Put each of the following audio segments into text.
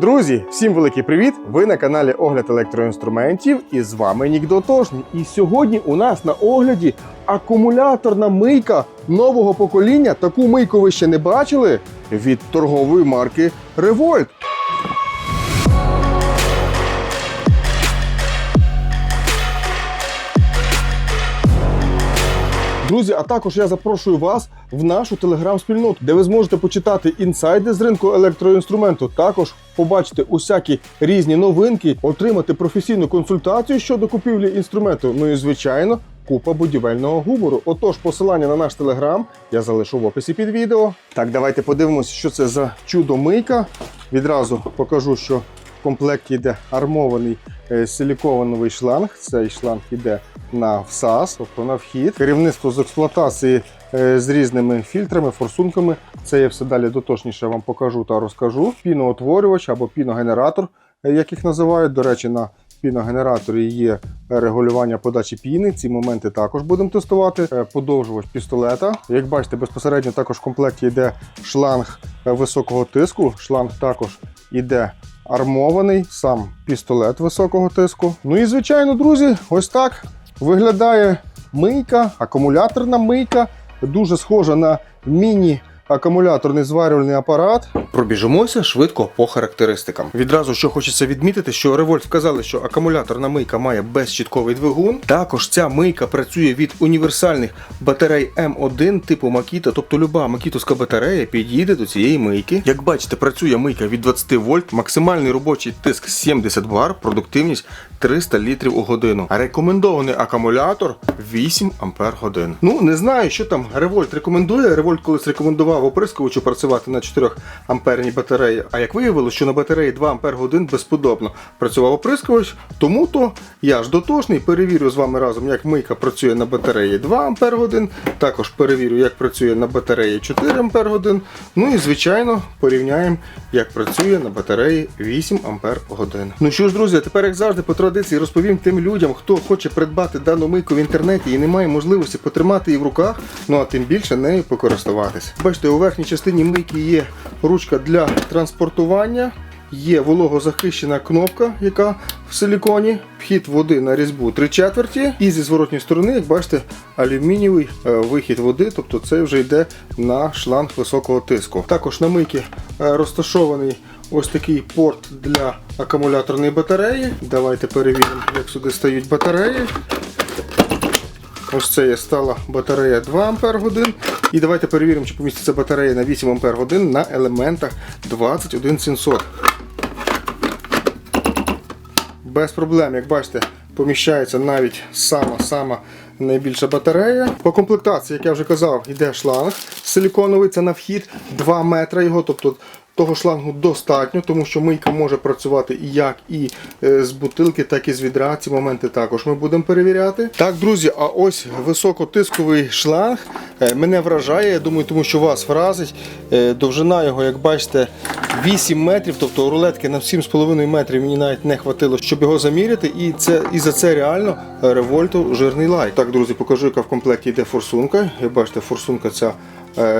Друзі, всім великий привіт! Ви на каналі Огляд електроінструментів і з вами Нік Дотошний. І сьогодні у нас на огляді акумуляторна мийка нового покоління. Таку мийку ви ще не бачили від торгової марки Revolt. Друзі, а також я запрошую вас в нашу телеграм-спільноту, де ви зможете почитати інсайди з ринку електроінструменту. Також побачити усякі різні новинки, отримати професійну консультацію щодо купівлі інструменту. Ну і звичайно, купа будівельного гумору. Отож, посилання на наш телеграм я залишу в описі під відео. Так, давайте подивимося, що це за чудо-мийка. Відразу покажу, що комплекті йде армований е, силіконовий шланг. Цей шланг йде на всас, тобто на вхід. Керівництво з експлуатації е, з різними фільтрами, форсунками. Це я все далі дотошніше вам покажу та розкажу. Піноутворювач або піногенератор, е, як їх називають. До речі, на піногенераторі є регулювання подачі піни. Ці моменти також будемо тестувати. Подовжувач пістолета. Як бачите, безпосередньо також в комплекті йде шланг високого тиску. Шланг також іде армований, сам пістолет високого тиску. Ну і звичайно, друзі, ось так виглядає мийка, акумуляторна мийка. Дуже схожа на міні. Акумуляторний зварювальний апарат. Пробіжимося швидко по характеристикам. Відразу що хочеться відмітити, що Revolt вказали, що акумуляторна мийка має безщітковий двигун. Також ця мийка працює від універсальних батарей М1 типу Makita, тобто люба макітовська батарея підійде до цієї мийки. Як бачите, працює мийка від 20 вольт, максимальний робочий тиск 70 бар, продуктивність 300 літрів у годину. Рекомендований акумулятор 8 ампер годин. Ну не знаю, що там Revolt рекомендує. Revolt колись рекомендував оприскувачу працювати на 4 амперній батареї. А як виявилося, що на батареї 2 ампер годин безподобно працював оприскувач, тому то я ж дотошний, перевірю з вами разом, як мийка працює на батареї 2 ампер годин. Також перевірю, як працює на батареї 4 ампер годин. Ну і звичайно порівняємо, як працює на батареї 8 ампер годин. Ну що ж, друзі, тепер як завжди по традиції розповім тим людям, хто хоче придбати дану мийку в інтернеті і не має можливості потримати її в руках, ну а тим більше нею покористуватись. У верхній частині мийки є ручка для транспортування. Є вологозахищена кнопка, яка в силіконі, вхід води на різьбу 3 четверті. І зі зворотньої сторони, як бачите, алюмінієвий е, вихід води, тобто це вже йде на шланг високого тиску. Також на мийці е, розташований ось такий порт для акумуляторної батареї. Давайте перевіримо, як сюди стають батареї. Ось це є стала батарея 2 Ампер годин. І давайте перевіримо, чи поміститься батарея на 8 Ампер годин на елементах 21700. Без проблем, як бачите, поміщається навіть сама-сама найбільша батарея. По комплектації, як я вже казав, йде шланг силіконовий, це на вхід 2 метри його, тобто того шлангу достатньо, тому що мийка може працювати і як і е, з бутилки, так і з відра. Ці моменти також ми будемо перевіряти. Так, друзі, а ось високотисковий шланг е, мене вражає. Я думаю, тому що вас вразить. Е, Довжина його, як бачите, 8 метрів, тобто рулетки на 7,5 метрів мені навіть не хватило, щоб його заміряти. І це і за це реально револьту жирний лайк. Так, друзі, покажу, яка в комплекті йде форсунка. Як бачите, форсунка ця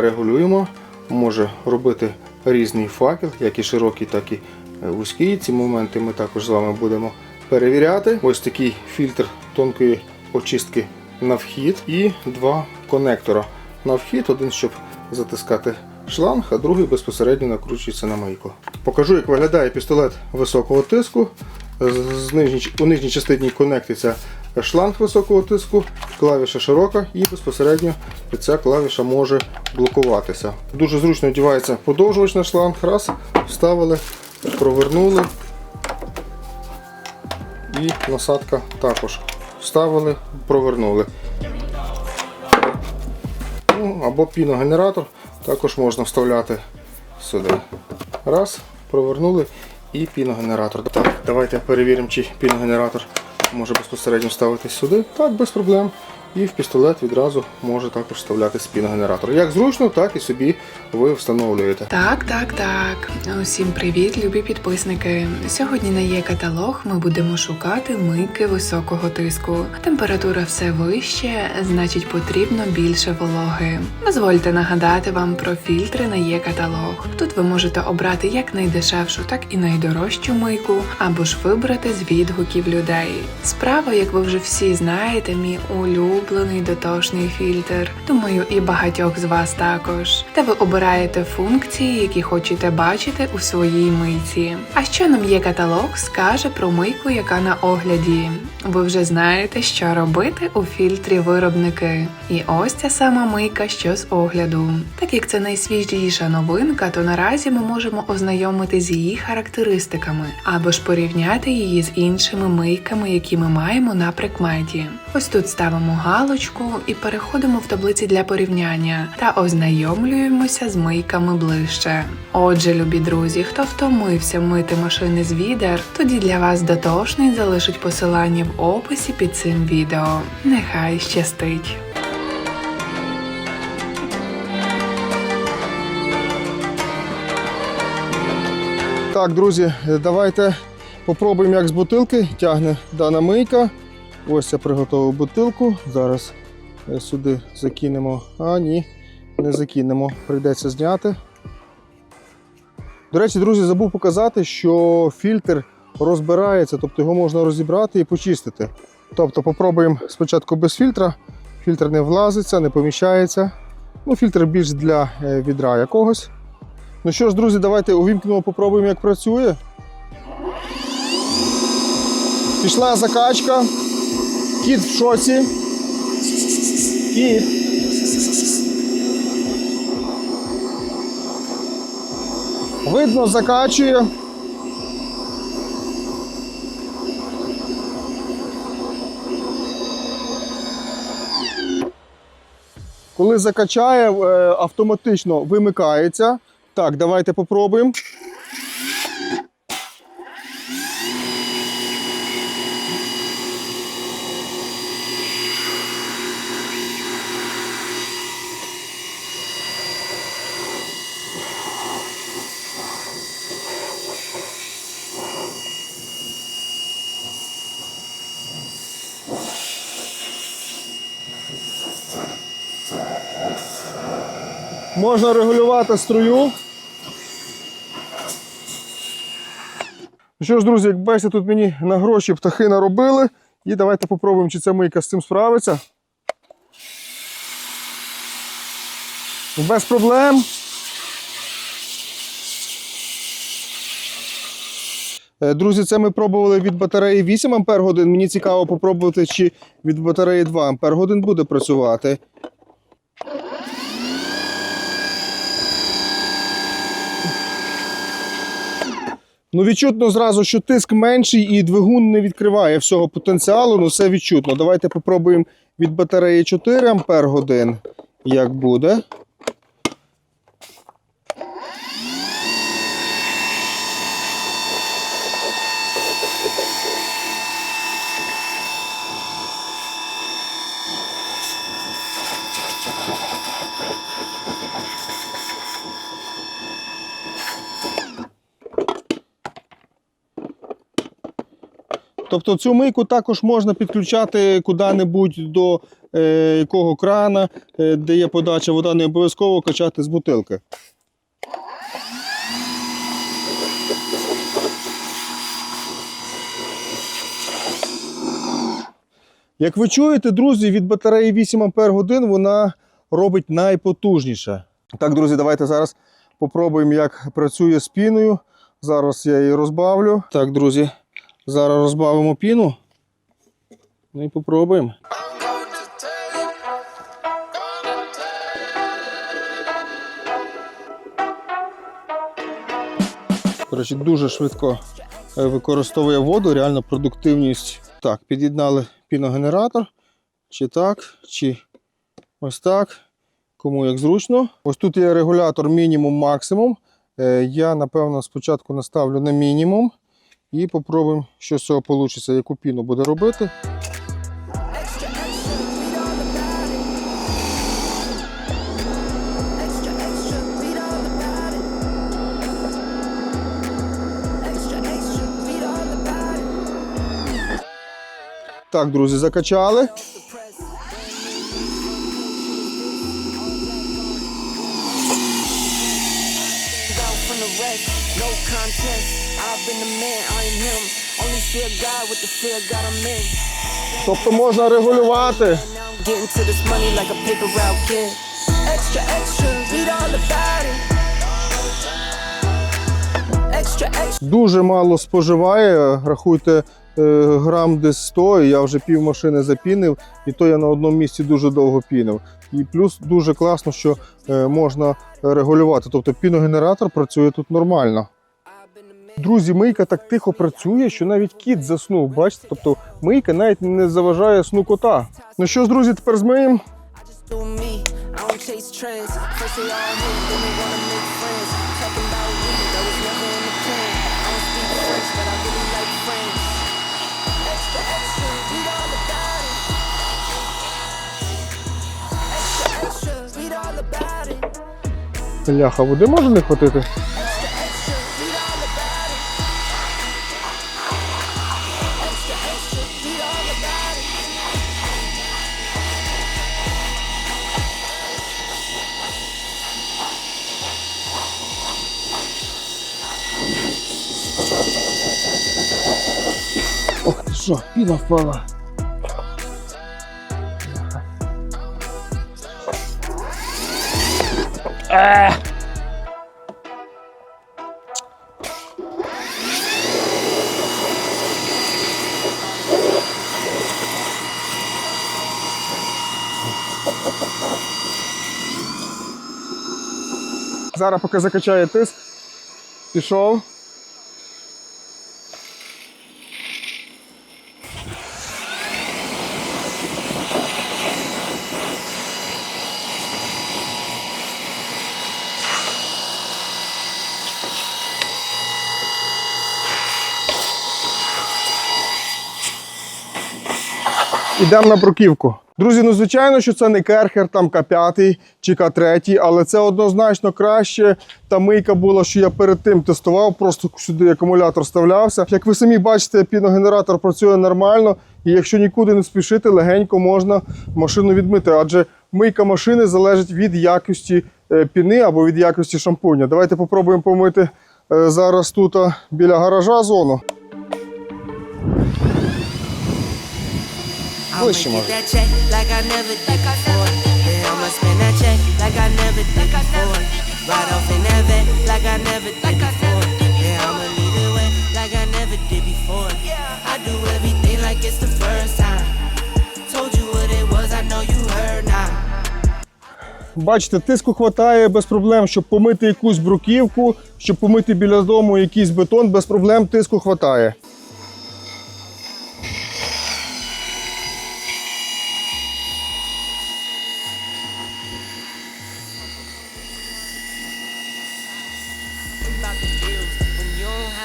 регулюємо. Може робити різний факел, як і широкий, так і е, вузький. Ці моменти ми також з вами будемо перевіряти. Ось такий фільтр тонкої очистки на вхід і два конектора на вхід. Один, щоб затискати шланг, а другий безпосередньо накручується на мийку. Покажу, як виглядає пістолет високого тиску. У нижній частині конектиться шланг високого тиску, клавіша широка і безпосередньо ця клавіша може блокуватися. Дуже зручно одягається подовжувач на шланг. Раз, вставили, провернули. І насадка також вставили, провернули. Ну, або піногенератор також можна вставляти сюди. Раз, провернули і піногенератор. Так, давайте перевіримо, чи піногенератор може безпосередньо ставитись сюди. Так, без проблем. І в пістолет відразу може також вставляти спіногенератор. Як зручно, так і собі ви встановлюєте. Так, так, так. Усім привіт, любі підписники. Сьогодні на є каталог. Ми будемо шукати мийки високого тиску. Температура все вище, значить потрібно більше вологи. Дозвольте нагадати вам про фільтри на є каталог. Тут ви можете обрати як найдешевшу, так і найдорожчу мийку, або ж вибрати з відгуків людей. Справа, як ви вже всі знаєте, мій улюблений дотошний фільтр. Думаю, і багатьох з вас також. Та ви обираєте функції, які хочете бачити у своїй мийці. А що нам є каталог, скаже про мийку, яка на огляді. Ви вже знаєте, що робити у фільтрі виробники. І ось ця сама мийка, що з огляду. Так як це найсвіжіша новинка, то наразі ми можемо ознайомити з її характеристиками або ж порівняти її з іншими мийками, які ми маємо на прикметі. Ось тут ставимо галочку і переходимо в таблиці для порівняння та ознайомлюємося з мийками ближче. Отже, любі друзі, хто втомився мити машини з відер, тоді для вас дотошний залишить посилання в описі під цим відео. Нехай щастить! Так, друзі, давайте попробуємо, як з бутилки тягне дана мийка. Ось я приготував бутилку. Зараз е, сюди закинемо. А, ні, не закинемо. Прийдеться зняти. До речі, друзі, забув показати, що фільтр розбирається, тобто його можна розібрати і почистити. Тобто попробуємо спочатку без фільтра. Фільтр не влазиться, не поміщається. Ну, фільтр більш для е, відра якогось. Ну що ж, друзі, давайте увімкнемо, попробуємо, як працює. Пішла закачка. Кіт в шоці. Кіт. Видно, закачує. Коли закачає, е, автоматично вимикається. Так, давайте попробуємо. Можна регулювати струю. Що ж, друзі, як бачите, тут мені на гроші птахи наробили. І давайте попробуємо, чи ця мийка з цим справиться. Без проблем. Е, Друзі, це ми пробували від батареї 8 Ампер годин. Мені цікаво попробувати, чи від батареї 2 Ампер годин буде працювати. Ну, відчутно зразу, що тиск менший і двигун не відкриває всього потенціалу, ну все відчутно. Давайте попробуємо від батареї 4 Ампер годин. Як буде. Тобто цю мийку також можна підключати куди-небудь до е, якого крана, е, де є подача вода, не обов'язково качати з бутилки. Як ви чуєте, друзі, від батареї 8 Ампер годин вона робить найпотужніше. Так, друзі, давайте зараз попробуємо, як працює з піною. Зараз я її розбавлю. Так, друзі, зараз розбавимо піну. Ну і попробуємо. Коротше, дуже швидко е, використовує воду, реально продуктивність. Так, під'єднали піногенератор. Чи так, чи ось так. Кому як зручно. Ось тут є регулятор мінімум-максимум. Е, Я, напевно, спочатку наставлю на мінімум і попробуємо, що з цього вийде, яку піну буде робити. Так, друзі, закачали. Contest. I've been the man, I am him. Only fear God with the fear God I'm in. Тобто можна регулювати. Getting to this money like a paper route kid. Extra, extra, read all about it. Extra, extra. Дуже мало споживає. Рахуйте е, грам десь 100, і я вже пів машини запінив, і то я на одному місці дуже довго пінив. І плюс дуже класно, що е, можна регулювати. Тобто піногенератор працює тут нормально. Друзі, мийка так тихо працює, що навіть кіт заснув. Бачите, тобто мийка навіть не заважає сну кота. Ну що ж, друзі, тепер змиємо. I just do me. I don't Що, піна впала. Зараз поки закачає тиск. Пішов. Ідемо на бруківку. Друзі, ну звичайно, що це не керхер, там К5 чи К3, але це однозначно краще. Та мийка була, що я перед тим тестував, просто сюди акумулятор вставлявся. Як ви самі бачите, піногенератор працює нормально, і якщо нікуди не спішити, легенько можна машину відмити. Адже мийка машини залежить від якості е, піни або від якості шампуня. Давайте попробуємо помити е, зараз тут біля гаража зону. Ближче, може. Бачите, тиску хватає без проблем, щоб помити якусь бруківку, щоб помити біля дому якийсь бетон, без проблем тиску хватає.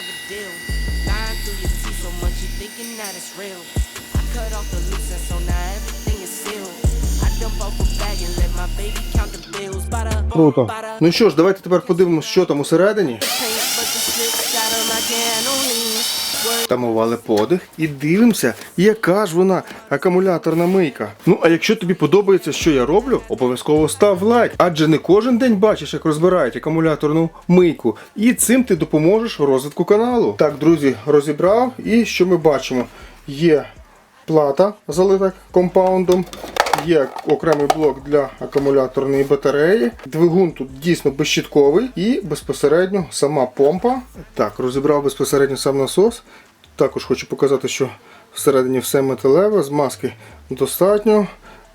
Have a deal. Lying through your teeth so much you thinking that it's real. I cut off the loose and so now everything is sealed. I dump off a bag and let my baby count the bills. Круто. Ну що ж, давайте тепер подивимось, що там усередині. Тамували подих і дивимося, яка ж вона акумуляторна мийка. Ну а якщо тобі подобається, що я роблю, обов'язково став лайк. Адже не кожен день бачиш, як розбирають акумуляторну мийку. І цим ти допоможеш розвитку каналу. Так, друзі, розібрав. І що ми бачимо? Є плата залита компаундом. Є окремий блок для акумуляторної батареї. Двигун тут дійсно безщітковий і безпосередньо сама помпа. Так, розібрав безпосередньо сам насос. Також хочу показати, що всередині все металеве, змазки достатньо.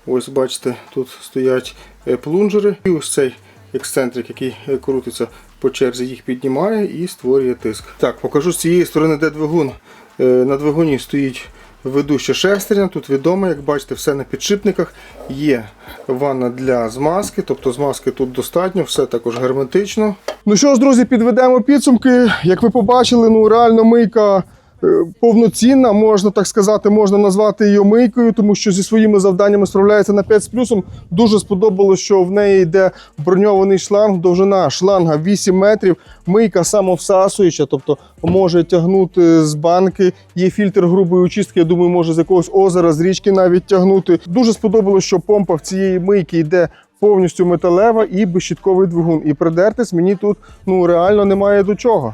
Ось бачите, тут стоять е, плунжери. І ось цей ексцентрик, який е, крутиться по черзі, їх піднімає і створює тиск. Так, покажу з цієї сторони, де двигун. Е, На двигуні стоїть ведуща шестерня. Тут відомо, як бачите, все на підшипниках. Є ванна для змазки, тобто змазки тут достатньо, все також герметично. Ну що ж, друзі, підведемо підсумки. Як ви побачили, ну реально мийка повноцінна, можна так сказати, можна назвати її мийкою, тому що зі своїми завданнями справляється на 5 з плюсом. Дуже сподобалось, що в неї йде броньований шланг, довжина шланга 8 метрів, мийка самовсасуюча, тобто може тягнути з банки. Є фільтр грубої очистки. Я думаю, може з якогось озера, з річки навіть тягнути. Дуже сподобалось, що помпа в цієї мийки йде. Повністю металева і безщітковий двигун. І придертись мені тут ну реально немає до чого.